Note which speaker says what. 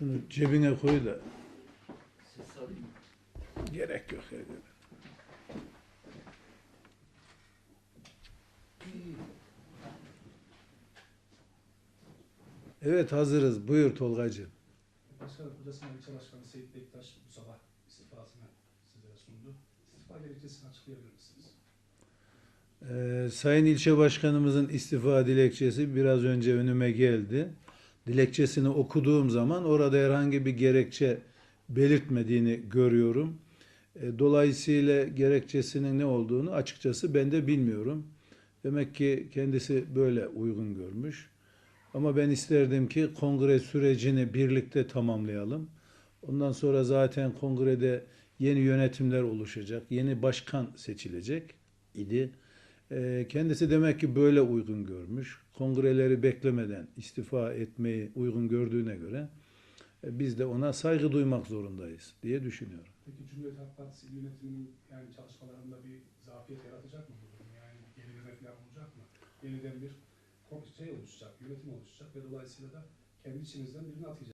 Speaker 1: Şunu cebine koy da gerek yok. evde. Evet hazırız. Buyur Tolgacığım.
Speaker 2: Başkanım Kocasinan İlçe Başkanı Seyit Bektaş bu sabah istifasını sizlere sundu. İstifa gerekçesini açıklayabilir misiniz?
Speaker 1: Ee, Sayın İlçe Başkanımızın istifa dilekçesi biraz önce önüme geldi. Dilekçesini okuduğum zaman orada herhangi bir gerekçe belirtmediğini görüyorum. E, Dolayısıyla gerekçesinin ne olduğunu açıkçası ben de bilmiyorum. Demek ki kendisi böyle uygun görmüş. Ama ben isterdim ki kongre sürecini birlikte tamamlayalım. Ondan sonra zaten kongrede yeni yönetimler oluşacak, yeni başkan seçilecek idi. Ee, Kendisi demek ki böyle uygun görmüş. Kongreleri beklemeden istifa etmeyi uygun gördüğüne göre e, biz de ona saygı duymak zorundayız diye düşünüyorum.
Speaker 2: Peki Cumhuriyet Halk Partisi yönetiminin yani çalışmalarında bir zafiyet yaratacak mı? Yani yenileme falan olacak mı? Yeniden bir şey oluşacak, yönetim oluşacak ve dolayısıyla da kendi içinizden birini atayacak.